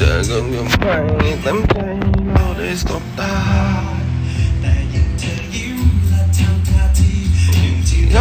เจอกันกับไม่เต็มใจเราได้สบตาที่เ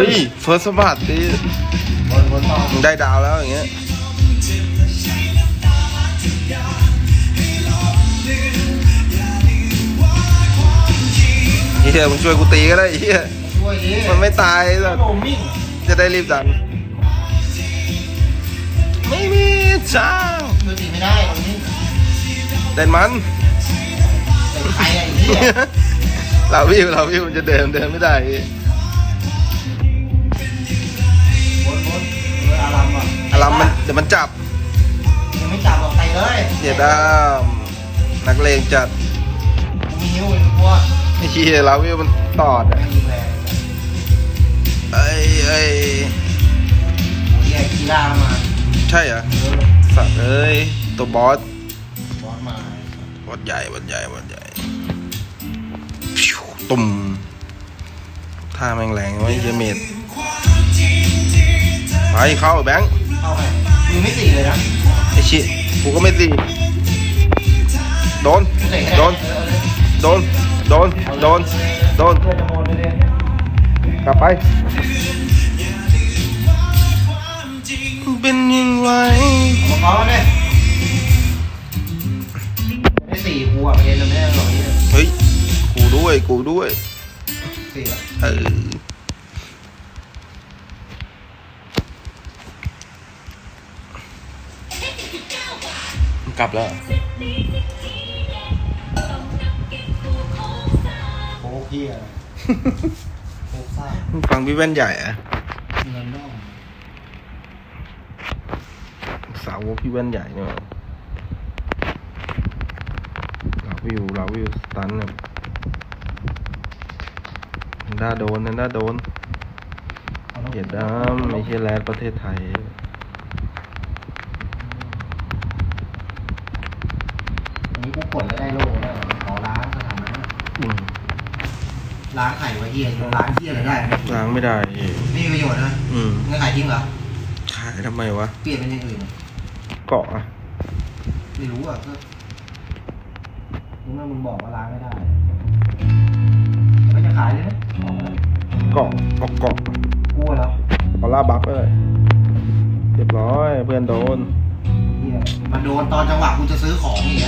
ฮ้ยเฟิร์สสบัดดิบนบนต่อได้ดาวแล้วอย่างเงี้ยเฮียมึงช่วยกูตีก็ได้เฮียช่วยดิมันไม่ตายหรอกโอ้มิ่งจะได้รีบดัน ไม่มีทางช่วยตีไม่ได้โอ้มิ่งเดินมันแต่ใครอะไอ้เหี้ยเราวิวเราวิวมันจะเดินเดินไม่ได้ มอะอารมมันเดี๋ยวมันจับ ยังไม่จับหรอกไปเลยเดี๋ยวด้ามนักเลงจัดกูมีนิ้วเลยกลัวไอ้เฮียเราวิวมันตอดอะไม่ยิงแรงไอ้ไอ้โอ้ยไอ้กีฬามาใช่เหรอ เออสัตว์เอ้ย ตัวบอส บอสมาบอสใหญ่บอสใหญ่บอสใหญ่ฟิวตุ่มท่าแม่งแรงไว้เยเมดไปเข้าแบงค์ เข้าไปมึงไม่ตีเลยนะไอ้ชิกูก็ไม่ตีโดนเตะให้โดนเออเลยโดน โดน โดน โดนเพื่อนจะโมนเลยกลับไป เป็นยังไงเอามาเคาะเนี่ยไม่สี่กูอะประเด็นมันไม่ได้หรอกนี่เฮ้ย กูด้วย กูด้วย สี่อะเออ กลับแล้ว โค้กเหี้ยโค้กซ่าฟังพี่แว่นใหญ่อะเงินนอกสาวกพี่แว่นใหญ่เนี่ยลาวิวลาวิวสตันเนี่ยด้าโดนด้าโดนเวียดนามไม่ใช่แรดประเทศไทย อันนี้กูกดแล้วได้โล่ได้เหรอขอล้างสถานะอืมล้างไข่ไว้เหี้ยล้างเหี้ยอะไรได้ไหมล้างไม่ได้เองไม่มีประโยชน์นะอืมเงินขายทิ้งเหรอขายทำไมวะเปลี่ยนเป็นอย่างอื่นอะเกาะอะไม่รู้อะก็เมื่อมึงบอกว่าล้างไม่ได้ก็จะขายเลยไหมบอกมาเลยเกาะเกาะเกาะกลัวแล้วเอาล่าบัฟเลยเรียบร้อยเพื่อนโดนเหี้ยมาโดนตอนจังหวะกูจะซื้อของอย่างเงี้ย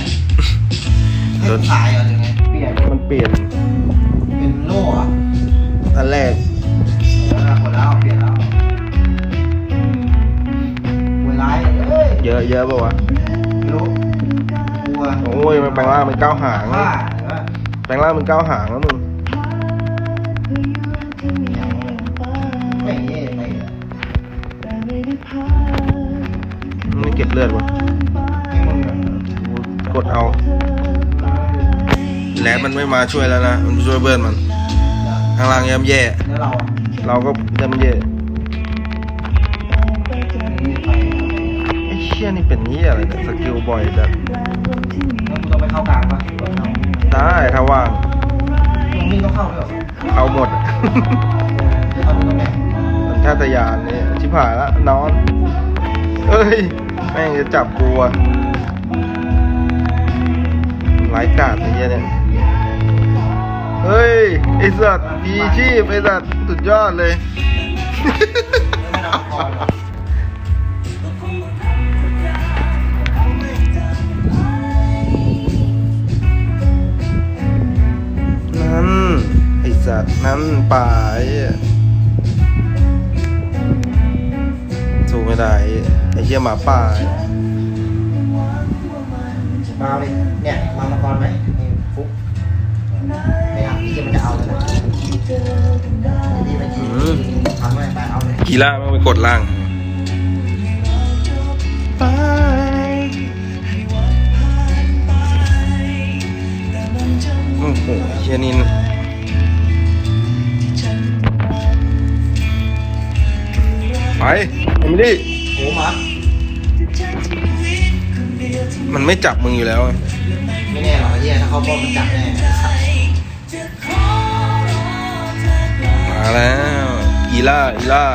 ให้โดนกูขายเหรอหรือไงเปลี่ยนมันเปลี่ยนเป็นโล่เหรอะอันแรกเออหมดแล้วเปลี่ยนแล้วเวลาเอ้ยเยอะเยอะป่าวะไม่รู้กลัวโอ้ยมันแปลงร่างเป็นเก้าหางว่าหรือว่าแปลงร่างเป็นเก้าหางแล้วมึงอย่างไม่เย่ไม่อะไม่เก็บเลือดวะให้มึงอะกดเอา แล้วมันไม่มาช่วยแล้วนะมันช่วยเพื่อนมันข้างล่างย่ำแย่ แล้วเราอะเราก็ย่ำแย่ไม่ไปไอ้เชี่ยนี่เป็นนี้ยอะไรเนี่ยสกิลบ่อยจัดแล้วกูต้องไปเข้ากลางปะหรือว่าเข้าได้ถ้าว่างตรงนี้ต้องเข้าด้วยเหรอเอาหมดเข้าตรงไหนสัญชาตญาณนี่ชิบหายละนอนเฮ้ย แม่งจะจับกูอะไร้กาดไอ้เหี้ยเนี่ย เฮ้ย ไอสัตว์พีชีพไอสัตว์สุดยอดเลย นั่น ไอสัตว์นั่นป่าไอ้เหี้ยดาไอ้ไอเหี้ยหมาป่ามาเลยเนี่ย มามาก่อนไหมนี่ฟุก ไม่เอาที่มันจะเอาเลยนะดีมันยิงทำไมไปเอาเลยกีฬามันไปกดล่าง ไปโอ้โหเฮียนี่ไปเอมิลี่โอ้มามันไม่จับมึงอยู่แล้วไงไม่แน่หรอกไอ้เฮียถ้าเขาป้อมมันจับแน่ มาแล้ว อีล่า อีล่า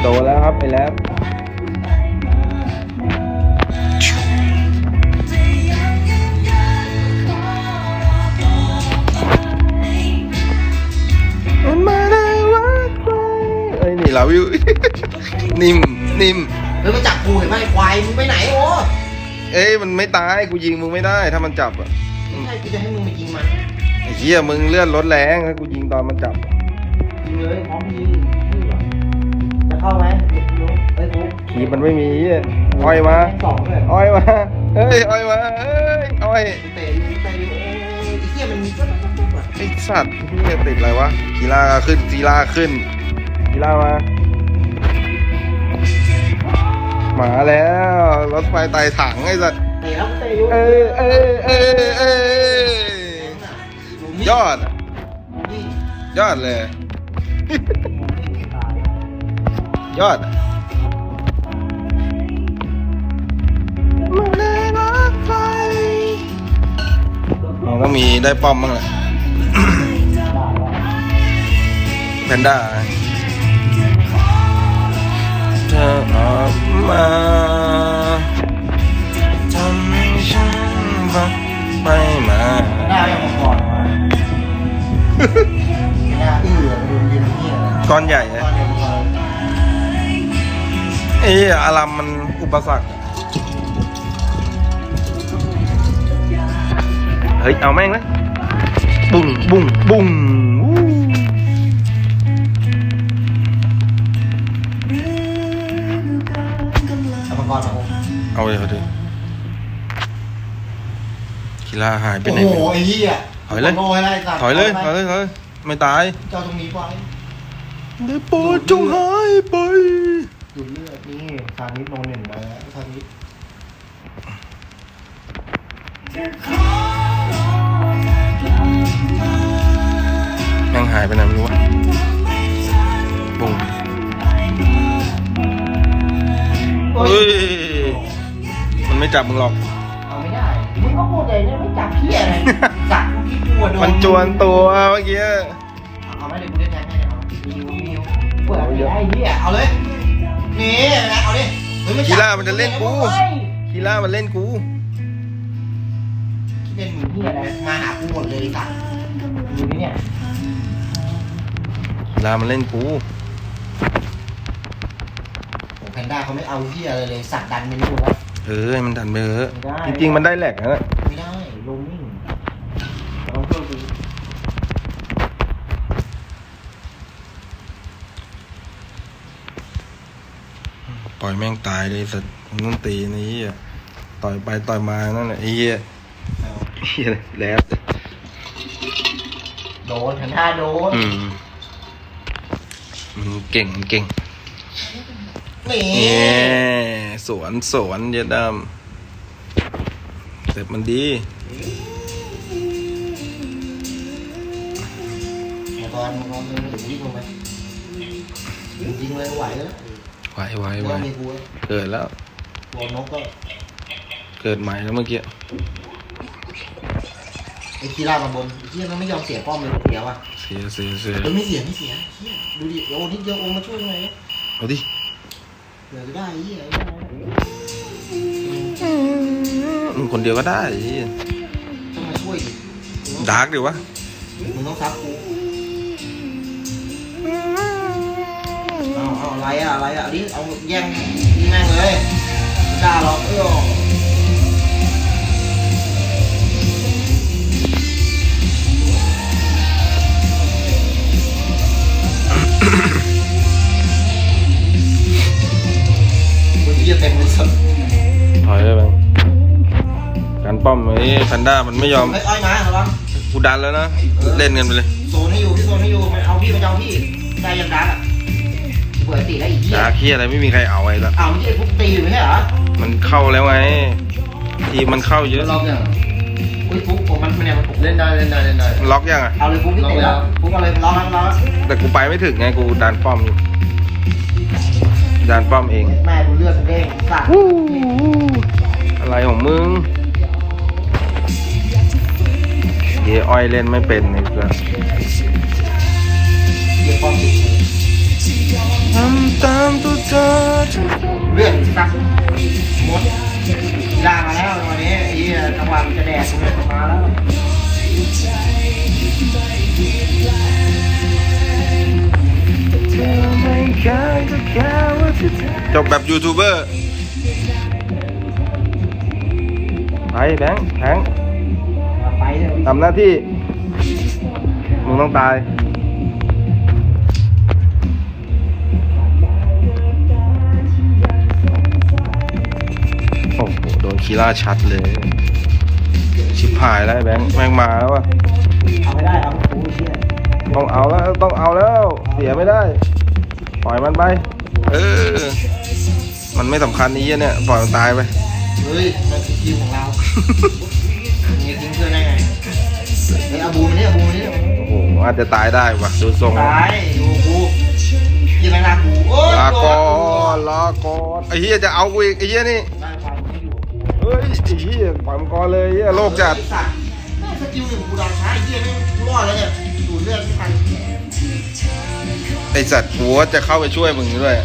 โดนแล้วครับ ไปแล้วมันมาได้ว่าใครเอ้ยนี่ลาวิว นิ่ม นิ่ม เฮ้ยมันจับกูเห็นไหมไอ้ควายมึงไปไหนโอ้เอ้ย มันไม่ตาย กูยิงมึงไม่ได้ ถ้ามันจับอะ ไม่ใช่กูจะให้มึงไปยิงมัน ไอ้เหี้ยมึงเลื่อนรถแรงถ้ากูยิงตอนมันจับอะยิงเลยพร้อมยิงจะเข้าไหมเด็กรู้เอ้ยฟุกขีบมันไม่มีเหี้ยอ้อยมาสองเลยอ้อยมาเฮ้ยอ้อยมาเฮ้ยอ้อยเตะอยู่เตะอยู่โอ้ยไอ้เหี้ยมันมีปุ๊บปุ๊บปุ๊บอะไอสัตว์เฮียติดอะไรวะกีฬาขึ้นกีฬาขึ้นกีฬามามาแล้วรถไฟไต่ถังไอ้สัตว์เตะแล้วเตะอยู่เออเออเออเออ ยอดนี่ยอดเลย ยอดมันต้องมีได้ป้อมบ้างแหละแพนด้าเธอออกมาทำให้ฉันรักไม่มาหน้ายังมังกรวะ หน้าอื้อดูยืนเหี้ยก้อนใหญ่ก้อะอนเดียวมังกรเอ้ยอารัมมันอุปสรรคอะเฮ้ย เอาแม่งเลยบุ้งบุ้งบุ้งอู้เอามังกรมาโอ้เอาเลยเอาดิกีฬาหายไปไหนโอ้ไม่โหรู้ ไอ้เหี้ย ถอยเลยโยไล่สัตว์ถอยเลย ถอยเลยถอยเลยไม่ตายเจ้าตรงนี้ไว้ได้โปรดจงหายไป ดูดเลือดนี่ซานิดโนหนึ่งมาแล้วซานิดยังหายไปไหนไม่รู้วะบุ้งเฮ้เฮ้ยยมันไม่จับมึงหรอก เอาไม่ได้ มึงก็พูดเลยเนี่ยไม่จับเพี้ยอะไร มันจวนตัวเมื่อกี้เอาไม่ได้กูได้แทงให้เอามิวมิวเปิดไม่ได้เหี้ยเอาเลยนี่นะเอาดิเฮ้ยไจับกีฬามันจะเล่นกูเฮ้ยคีล่ามันเล่นกูเล่นมึงเหี้ยอะไรมาหากูหมดเลยสัตว์ดูนี่เนี่ยคีล่ามันเล่นกูโอ้แพนด้าเขาไม่เอาเหี้ยอะไรเลยสัตว์ดันไปนู่นแล้วเออให้มันดันไปเถอะไม่ได้จริงๆมันได้แหลกนะไม่ได้ลงนิ่งเอาเพิ่มไป ปล่ อยแม่งตายเลยสัตว์มึงต้องตีนะไอ้เหี้ยต่อยไปต่อยมานั่นแหละไอ้เหี้ยเอาเหี้ยแล้วโดนแพนด้าโดนอืมมันเก่งมันเก่งนี่เนี่ยสวนสวนเยดดำเสร็จมันดีมังกรมังกรมันถึงวิ่งลงไปยิงเลยไหวแล้ว ไหวไหวไม่ไหวต้องมีกูแล้วเกิดแล้วตัวนกก็เกิดใหม่แล้วเมื่อกี้ไอ้คีร่ามาบนไอ้เหี้ยมันไม่ยอมเสียป้อมเลยเสียว่ะเสียเสียเสียเฮ้ยไม่เสียไม่เสียเหี้ยดูดิโอ้นิดเดียวโอ้มาช่วยหน่อยนะเอาดิเดี๋ยวจะได้ไอ้เหี้ยมึงคนเดียวก็ได้ไอ้เหี้ยต้องมาช่วยดิดาร์กดิวะมึงต้องซับกู เอาอะไรอะะไรอะนี่เอาแย่งแม่งเลยด่าหราเออเต็มเลยสัตถอยไลยบังการป้อมไอ้แพนด้ามันไม่ยอมไม่อ้อยมาระวังกูดันแล้วนะ เล่นกันไปเลย โซนให้อยู่พี่โซนให้อยู่เอาพี่ไปเอาพี่ใจยังดันอะ เบื่อตีแล้วอีกเหี้ยดาเคียอะไรไม่มีใครเอาไอ้ละอ้าวมันจะฟุกตีอยู่ไม่ใช่เหรอมันเข้าแล้วไงทีมมันเข้าเยอะล็อกยังอุ้ยฟุกผมมันเนี่ยมันเล่นได้เล่นได้เล่นได้ล็อกยังอะ เอาเลยฟุกที่เตะแล้วฟุกเอาเลยร้องแล้วร้องแล้วแต่กูไปไม่ถึงไงกูดันป้อมอยู่ดันป้อมเอง แม่ดูเลือดมันเด้งสัตว์อะไรของมึงเยอ้อยเล่นไม่เป็นนี่เพื่อนเกี่ยวความติดทำ ตามตัวเธอเลือดสักหมดลามาแล้ววันนี้ไอ้เหี้ยจังหวะมันจะแดกกูเลยมาแล้วจบแบบยูทูบเบอร์ไปแบงค์แบงค์ไปเลยทำหน้าที่ มึงต้องตาย คีล่าชัดเลย ชิบหายแล้วไอ้แบงค์แม่งมาแล้ววะเอาไม่ได้เอากูเชี่ยต้องเอาแล้วต้องเอาแล้ว เสียไม่ได้ ปล่อยมันไป เออ มันไม่สำคัญนี้เนี่ย ปล่อยมันตายไป เฮ้ยมันคือคิวของเราเนี่ยทิ้งเพื่อนได้ไอ้อาบูมมานี่อาบูมมานี่โอ้โหอาจจะตายได้ว่ะดูทรงตายอยู่กูยิงแรงลากูลาก่อนลาก่อนไอ้เหี้ยจะเอากูอีกไอ้เหี้ยนี่ ฮ้ยไอ้เหี้ยปล่อยมันก่อนเลยไอ้เหี้ยโลกจัดไอ้สัตว์แม่งสกิลหนึ่งกูดังช้าไอ้เหี้ยไม่กูรอดแล้วเนี่ยดูดเลือดไม่ทันไอสัตว์หัวจะเข้าไปช่วยมึงด้วย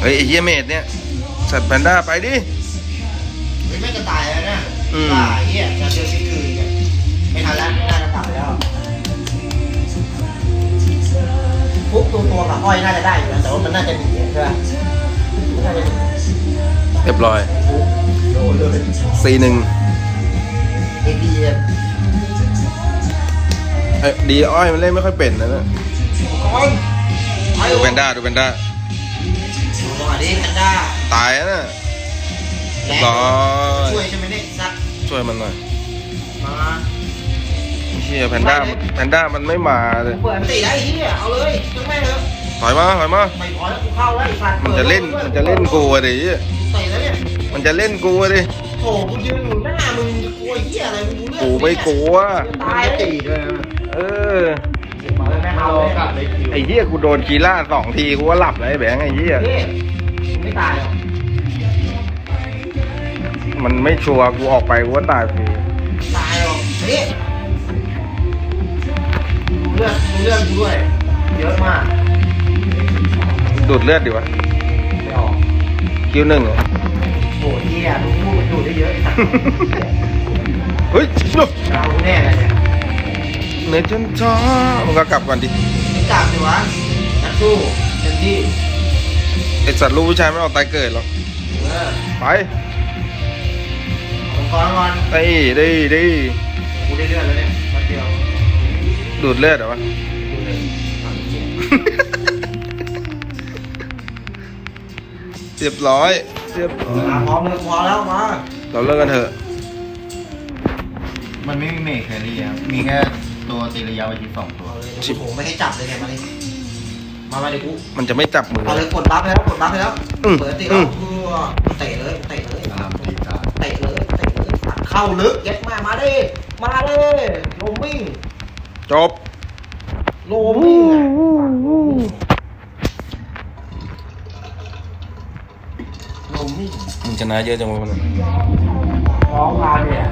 เฮ้ยไอ้เหี้ยเมดเนี่ย สัตว์แพนด้าไปดิ เฮ้ยแม่งจะตายแล้วนะอืม ว่าไอ้เหี้ยจะเจอชิคคืนเนี่ยไม่ทันแล้วน่าจะกลับแล้วฟุกตัวตัวกับอ้อยน่าจะได้อยู่นะแต่ว่ามันน่าจะหนีใช่ไหมมันน่าจะหนี เรียบร้อยฟุกโดนเลยซีหนึ่งเอพีเอ็มไอ้ดีอ้อยมันเล่นไม่ค่อยเป็นนะเนี่ยก่อนไปดูแพนด้าดูแพนด้าดูจังหวะนี้แพนด้าตายแล้วนะแรงร้อยช่วยใช่ไหมเนี่ยซักช่วยมันหน่อยมาไอ้เหี้ยแพนด้าแพนด้ามันไม่มาเลยเปิดตีได้ไอ้เหี้ยเอาเลยจังแม่งเลยถอยมาถอยมาไม่พอแล้วกูเข้าแล้วไอ้สัตว์มันจะเล่นมันจะเล่นกูอะดิเตะแล้วเนี่ย มันจะเล่นกูอะดิ โถกูยืนอยู่หน้ามึงจะกลัวเหี้ยอะไรมึงรู้เรื่องกูไม่กลัว ตายตีด้วยนะเออ มาเลยแม่มันเอารอเลยกลับเลยคิวไอ้เหี้ยกูโดนคีล่าสองทีกูก็หลับเลยไอ้แบงค์ไอ้เหี้ย เฮ้ยมึงไม่ตายหรอกมันไม่ชัวร์กูออกไปกูก็ตายฟรีตายหรอกเฮ้ยดูเรื่องดูเรื่องกูด้วย เยอะมากดูดเลือดดิวะไม่ออกคิวหนึ่งอะโหเหี้ยมึงพูดมันดูได้เยอะไอ้สัตว์เฮ้ยโน่เอาแน่เลยเนี่ยเนจนท้อมึงก็กลับก่อนดิไม่กลับสิวะนักสู้เต็มที่ไอสัตว์ลูกผู้ชายไม่ออกตายเกิดหรอกเออไปผมก่อนก่อนไอ้ดิดิกูได้เลือดแล้วเนี่ยมาเดียวดูดเลือดเหรอวะดูเลยอะเจ็บเรียบร้อย เรียบร้อยอะพร้อมเลยพอแล้วมา เราเลิกกันเถอะ มันไม่มีเมคแครี่ครับมีแค่ตัวตีระยะไว้ที่สองตัว เอาเลยโอ้โหไม่ให้จับเลยเนี่ยมาเลยมามาเลยกูมันจะไม่จับมือ เอาเลยกดบัฟไปแล้วกดบัฟไปแล้วอืมเปิดตีอืแล้วมเพื่อเตะเลยเตะเลยตามตีตาเตะเลยเตะเลยเข้าลึกเย็ดมามาดิมาดิโลมิ่งจบโลมิ่งอะโลมิ่ง มึง ชนะเยอะจังวะมันร้องมาเนี่ย